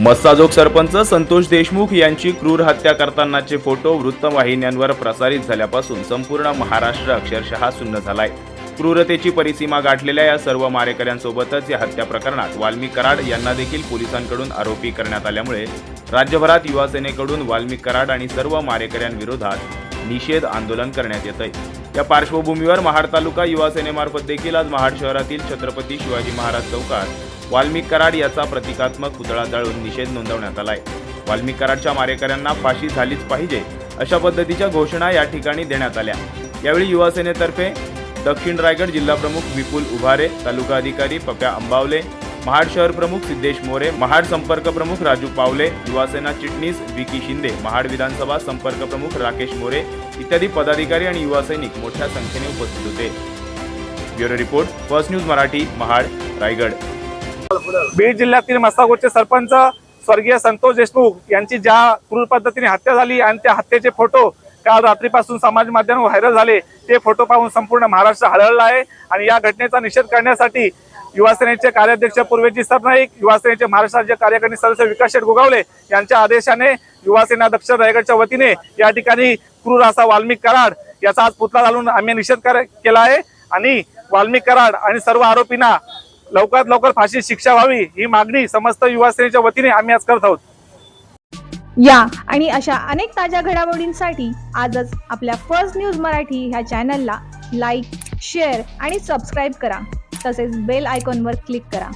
मस्साजोग सरपंच संतोष देशमुख यांची क्रूर हत्या करतानाचे फोटो वृत्तवाहिन्यांवर प्रसारित झाल्यापासून संपूर्ण महाराष्ट्र अक्षरशः सुन्न झालाय. क्रूरतेची परिसीमा गाठलेल्या या सर्व मारेकऱ्यांसोबतच या हत्या प्रकरणात वाल्मी कराड यांना देखील पोलिसांकडून आरोपी करण्यात आल्यामुळे राज्यभरात युवासेनेकडून वाल्मी कराड आणि सर्व मारेकऱ्यांविरोधात निषेध आंदोलन करण्यात येत आहे या पार्श्वभूमीवर महाड तालुका युवा सेनेमार्फत देखील आज महाड शहरातील छत्रपती शिवाजी महाराज चौकात वाल्मिक कराड याचा प्रतिकात्मक पुतळा जाळून निषेध नोंदवण्यात आलाय. वाल्मिक कराडच्या मारेकऱ्यांना फाशी झालीच पाहिजे अशा पद्धतीच्या घोषणा या ठिकाणी देण्यात आल्या. यावेळी युवासेनेतर्फे दक्षिण रायगड जिल्हा प्रमुख विपुल उभारे तालुका अधिकारी पप्या अंबावले महाड शहर प्रमुख सिद्धेश मोरे महाड संपर्क प्रमुख राजू पावले युवासेना चिटणीस विकी शिंदे महाड विधानसभा संपर्क प्रमुख राकेश मोरे इत्यादी पदाधिकारी आणि युवा सैनिक मोठ्या संख्येने उपस्थित होते. Bureau report first news Marathi Mahad Raigad. Beed जिल्ह्यातील मस्तागोटचे सरपंच स्वर्गीय संतोष देशमुख यांची ज्या क्रूर पद्धतीने हत्या झाली आणि त्या हत्येचे फोटो काल रात्रीपासून समाज माध्यम व्हायरल झाले ते फोटो पाहून संपूर्ण महाराष्ट्र हळहळला आहे. आणि या घटनेचा निषेध करण्यासाठी युवासेनेचे कार्याध्यक्ष पूर्वेजी सरनाईक युवासेनेचे महाराष्ट्र राज्य कार्यकारिणी सदस्य विकास शेठ गोगावले यांच्या आदेशाने युवासेना अध्यक्ष रायगडच्या वतीने या ठिकाणी क्रूर असा वाल्मिक कराड याचा आज पुतळा घालून आम्ही निषेध केला आहे. आणि वाल्मिक कराड आणि सर्व आरोपींना लवकरात लवकर फाशी शिक्षा व्हावी ही मागणी समस्त युवा सेनेच्या वतीने आम्ही आज करत आहोत. या आणि अशा अनेक ताज्या घडामोडींसाठी आजच आपल्या फर्स्ट न्यूज मराठी ह्या चॅनलला लाईक शेअर आणि सबस्क्राईब करा. तसेच बेल आयकॉनवर क्लिक करा.